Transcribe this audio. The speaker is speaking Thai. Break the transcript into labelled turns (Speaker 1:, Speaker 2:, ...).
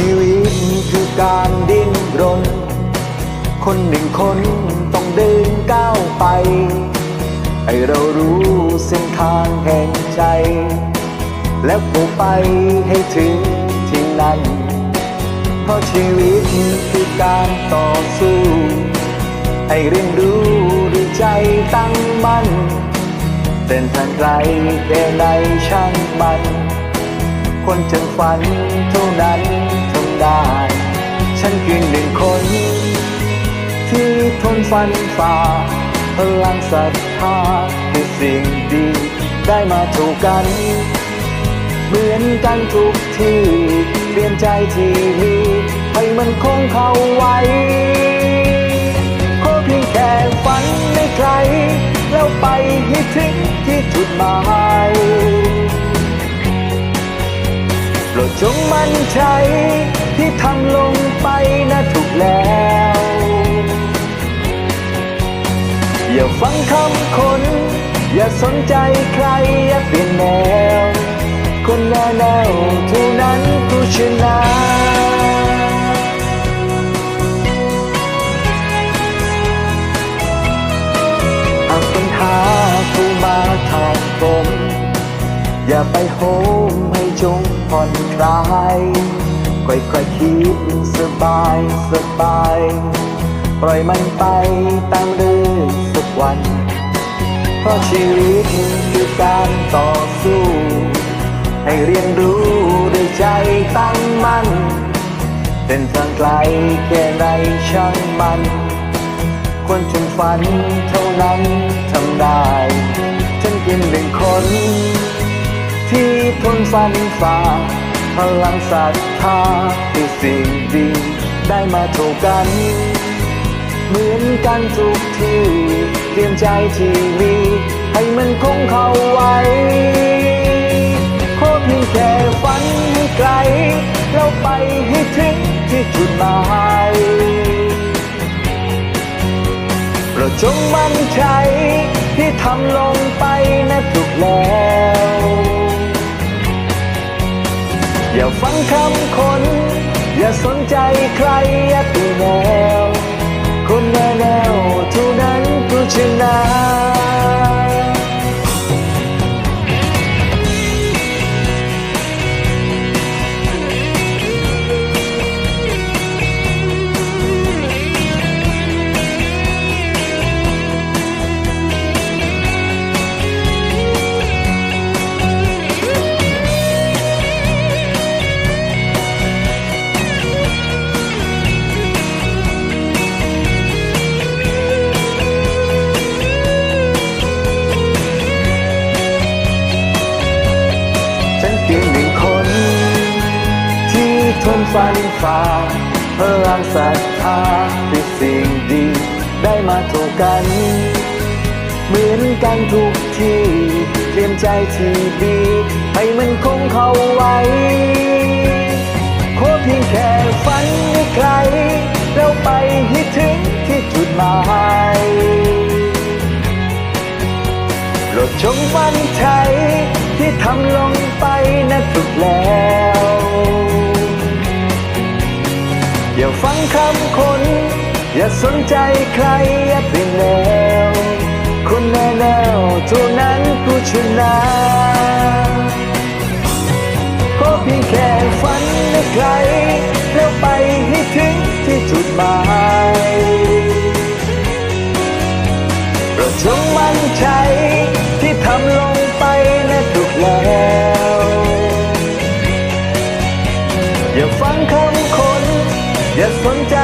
Speaker 1: ชีวิตคือการดิ้นรน คนหนึ่งคนต้องเดินก้าวไป ให้เรารู้เส้นทางแห่งใจ แล้วปูไปให้ถึงที่นั้น เพราะชีวิตคือการต่อสู้ ให้เรียนรู้ด้วยใจตั้งมั่นเส้นทางไกลแค่ไหนช่างมัน คนจึงฝันเท่านั้น ฟันฝ่าพลังศรัทธาคือสิ่งดีได้มาถูกกัน เหมือนกันทุกที่เตรียมใจที่มีให้มันคงเข้าไว้ขอเพียงแค่ฝันไม่ไกล แล้วไปให้ถึงที่จุดหมายโปรดจงมั่นใจที่ทำลงไปนะถูกแล้ว อย่าฟังคำคน อย่าสนใจใคร อย่าเปลี่ยนแนว คนแน่แนวเท่านั้นผู้ชนะหาปัญหาเข้มาทางตรงอย่าไปโหมให้จงผ่อนคลายค่อยๆคิดสบายสบาย ปล่อยมันไปตามเรื่อง ราะชีวิตคือการต่อสู้ ให้เรียนรู้ด้วยใจตั้งมั่นเป็นทางไกลแค่ไหนช่างมันควรจงฝันเท่านั้นทำได้ ฉันเป็นหนึ่งคน ที่ทนฟันฝ่าพลังศรัทธาคือสิ่งดีได้มาถูกกัน เหมือนกันทุกที่ ตรียมใจที่มี ให้มันคงเข้าไว้ขอเพียงแค่ฝันให้ไกลแล้วไปให้ถึงที่จุดหมายโปรดจงมั่นใจที่ทำลงไปนะถูกแล้ว อย่าฟังคำคน อย่าสนใจใครอย่าตีแน พียงหนึ่งคน ที่ทนฟันฝ่าพลังศรัทธาคือสิ่งดี ได้มาถูกกัน เหมือนกันทุกที่เตรียมใจที่ดี ให้มันคงเข้าไว้ขอเพียงแค่ฝันให้ไกลแล้วไปให้ถึงที่จุดหมายรดจงมั่นใจ ที่ทำลงไปนะถูกแล้ว อย่าฟังคำคน อย่าสนใจใครอย่าเปนแนว คนแนแนวเท่านั้นกูชนะก็เพียงแค่ฝันให้ไกลแล้วไปให้ถึงที่จุดหมายเราจงมั่นใจ Yes, one time.